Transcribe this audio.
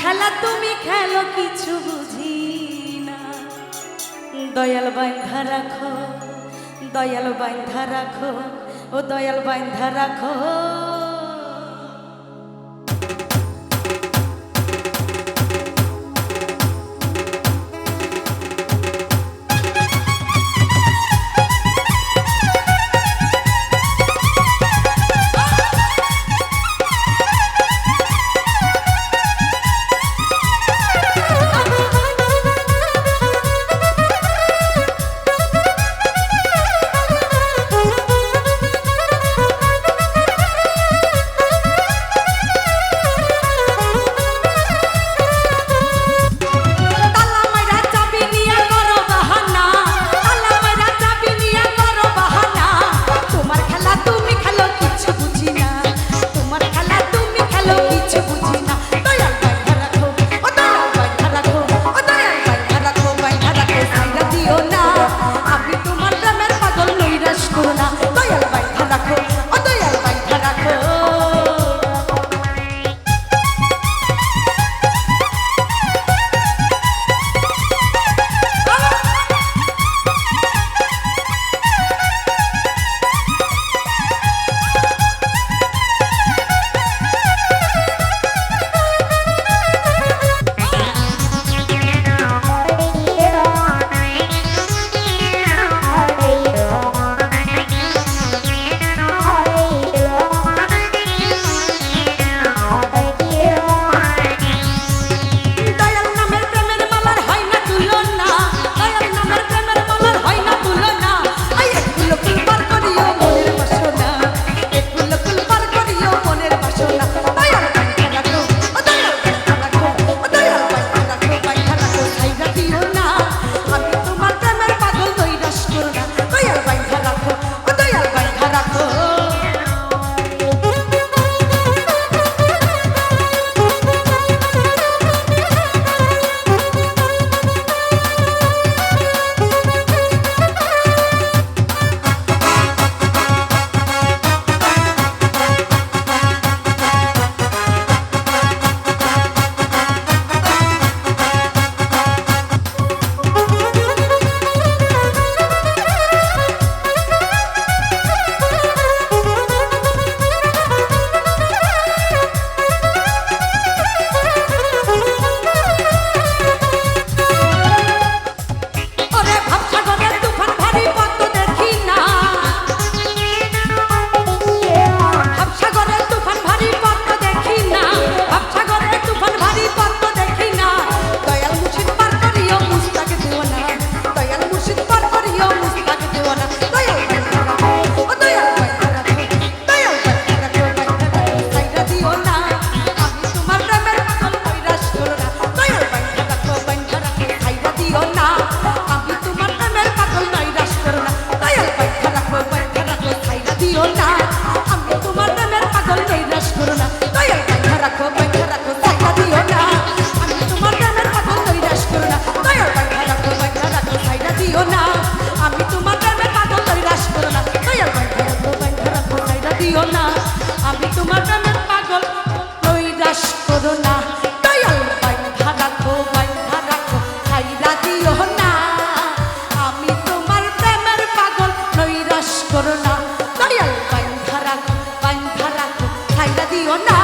খেলা তুমি খেলো, কিছু বুঝি না দয়াল বাইন্ধা রাখো, দয়াল বাইন্ধা রাখো, ও দয়াল বাইন্ধা রাখো। ay de Dios, nada.